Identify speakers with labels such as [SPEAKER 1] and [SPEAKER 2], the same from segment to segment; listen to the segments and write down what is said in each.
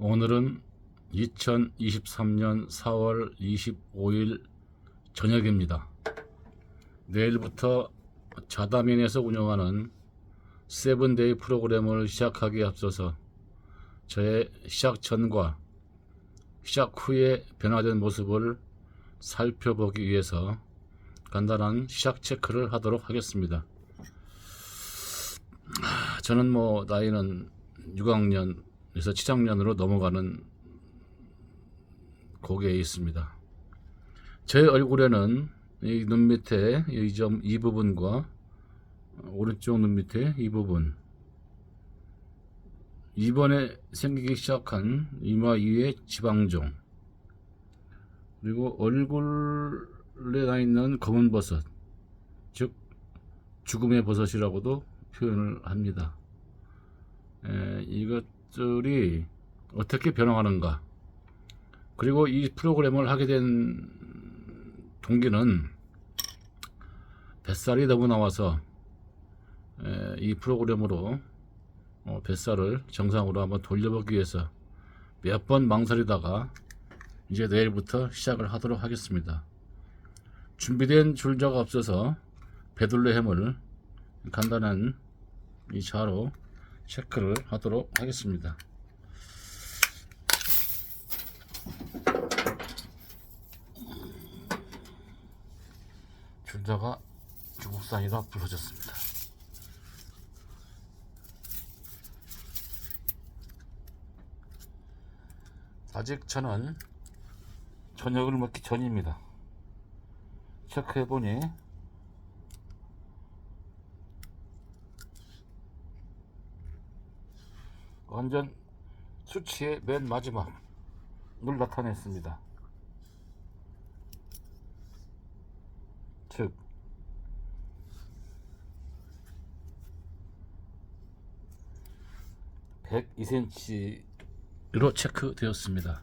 [SPEAKER 1] 오늘은 2023년 4월 25일 저녁입니다. 내일부터 자다면에서 운영하는 세븐데이 프로그램을 시작하기에 앞서서 저의 시작 전과 시작 후에 변화된 모습을 살펴보기 위해서 간단한 시작 체크를 하도록 하겠습니다. 아, 저는 뭐 나이는 6학년 에서 7학년으로 넘어가는 고개에 있습니다. 제 얼굴에는 이 눈 밑에 이 점 이 부분과 오른쪽 눈 밑에 이 부분 이번에 생기기 시작한 이마 위에 지방종 그리고 얼굴에 나 있는 검은 버섯 즉 죽음의 버섯이라고도 표현을 합니다. 에, 이것들이 어떻게 변화하는가 그리고 이 프로그램을 하게 된 동기는 뱃살이 너무 나와서 에, 이 프로그램으로 어, 뱃살을 정상으로 한번 돌려보기 위해서 몇 번 망설이다가 이제 내일부터 시작을 하도록 하겠습니다. 준비된 줄자가 없어서 햄을 간단한 이 자로 체크를 하도록 하겠습니다. 줄자가 주국산이라 부서졌습니다. 아직 저는 저녁을 먹기 전입니다. 체크해보니 완전 수치의 맨 마지막을 나타냈습니다. 즉 102cm로 체크되었습니다.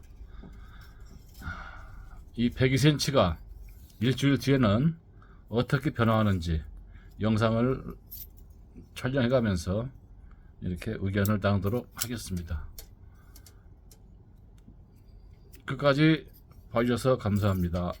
[SPEAKER 1] 이 102cm가 일주일 뒤에는 어떻게 변화하는지 영상을 촬영해 가면서 이렇게 의견을 나누도록 하겠습니다. 끝까지 봐주셔서 감사합니다.